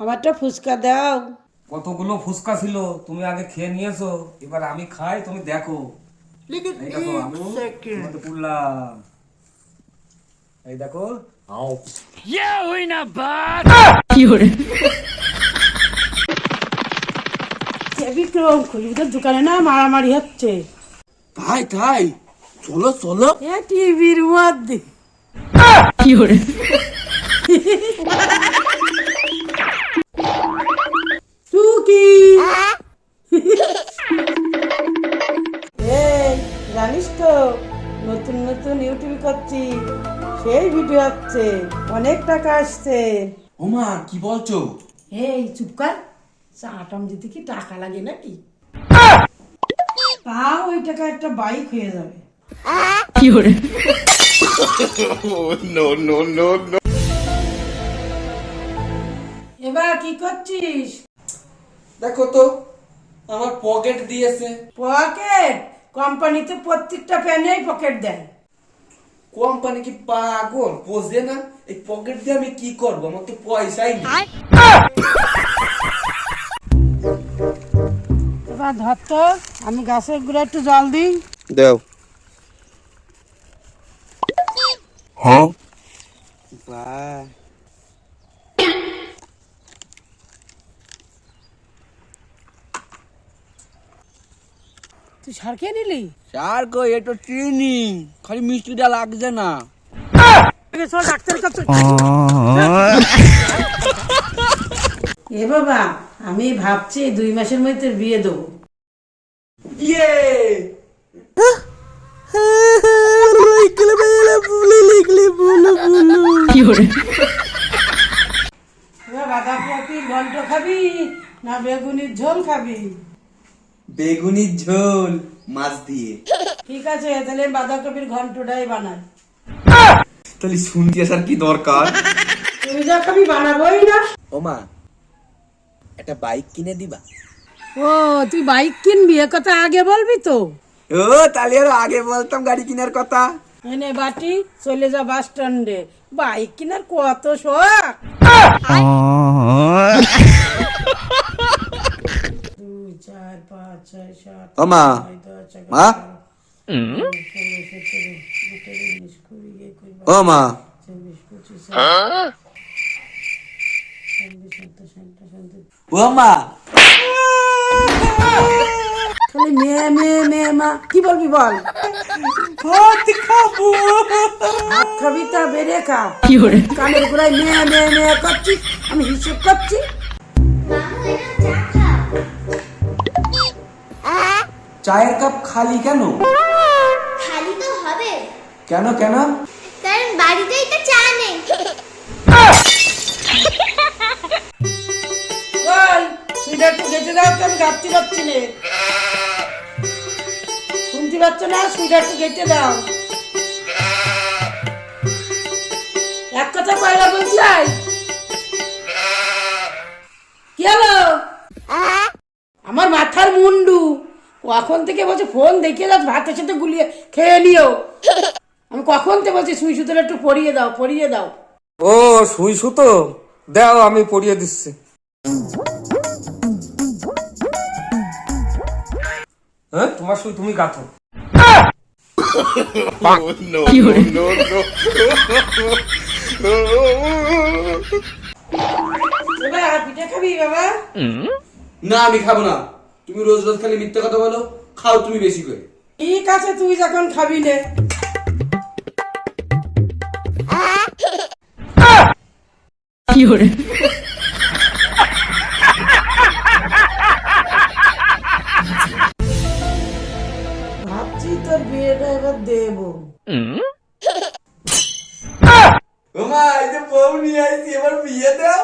আমারটা ফুচকা দাও। কতগুলো ফুচকা ছিল তুমি আগে খেয়ে নিয়েছো এবার আমি খাই তুমি দেখো। এই দেখো আমি তোমাকে পুরলাম এই দেখো আও। কে দোকানে না মারামারি হচ্ছে। তাই তাই? চলো চলো। এ টিভির মধ্যে। টুকি এই জানিস তো নতুন নতুন ইউটিউব করছি। সেই ভিডিও হচ্ছে অনেক টাকা আসছে। ওমা কি বলছো? এই চুপ কর। চাটাম দিতে কি টাকা লাগে নাকি? তা ওই টাকা একটা বাইক হয়ে যাবে। এবার কি করছিস? দেখো তো আমার পকেট দিয়েছে। পকেট কোম্পানিতে প্রত্যেকটা ফ্যানেই পকেট দেয়। কোম্পানি কি পাগল? বোঝে না এই পকেট দিয়ে আমি কি করব? আমার তো পয়সাই নেই। এবার ধর আমি গাছের গুঁড়া একটু জল দিই। দেও। হ্যাঁ? তুই সার খেয়ে নিলি? স্যার কই এটা চিনি। খালি মিষ্টিটা লাগছে না। এ বাবা আমি ভাবছি দুই মাসের মধ্যে তোর বিয়ে দেবো। ইয়ে! বাঁধাকপির ঘন্ট খাবি না বেগুনির ঝোল খাবি? বেগুনির ঝোল মাছ দিয়ে। ঠিক আছে তাহলে বাঁধাকপির ঘন্টটাই বানাই। তাহলে শুনতে আসার কি দরকার? তুই যা খাবি বানাবোই না। ও ওমা একটা বাইক কিনে দিবা। ও তুই বাইক কিনবি? এ কথা আগে বলবি তো। ও তাহলে আর আগে বলতাম গাড়ি কেনার কথা। এনে বাটি চলে যা বাস স্ট্যান্ডে বাইক কেনার কত শখ? দুই চার পাঁচ ছয় সাত মা। মা। ও মা। ও মা খালি মেয়ে মেয়ে মেয়ে মা কি বলবি বল? ভাত খাব। ভাত খাবি তা বেড়ে খা। কানের গোড়ায় মেয়ে মেয়ে মেয়ে করছি আমি হিসেব করছি। চায়ের কাপ খালি কেন? খালি তো হবে। কেন কেন? কারণ বাড়িতেই তো চা নেই। একটু দাও তো, আমি না। শুনতে না? একটু দাও। এক কি আমার মাথার মুন্ডু। কখন থেকে বলছে, ফোন দেখিয়ে দাও, ভাতের সাথে গুলিয়ে খেয়ে নিও। আমি কখন থেকে বলছি, সুই সুতোটা একটু পরিয়ে দাও পরিয়ে দাও। ও, সুই সুতো? দাও, আমি পরিয়ে দিচ্ছি। হ্যাঁ? তোমার সুই তুমি খাবি বাবা? না আমি খাব না। তুমি রোজ রোজ খালি মিথ্যে কথা বলো খাও তুমি বেশি করে। ঠিক আছে তুই যখন খাবি নে। ভাবছি তোর বিয়েটা এবার দেবো। ওমা এই যে বউ নিয়ে আইছি এবার বিয়ে দেও?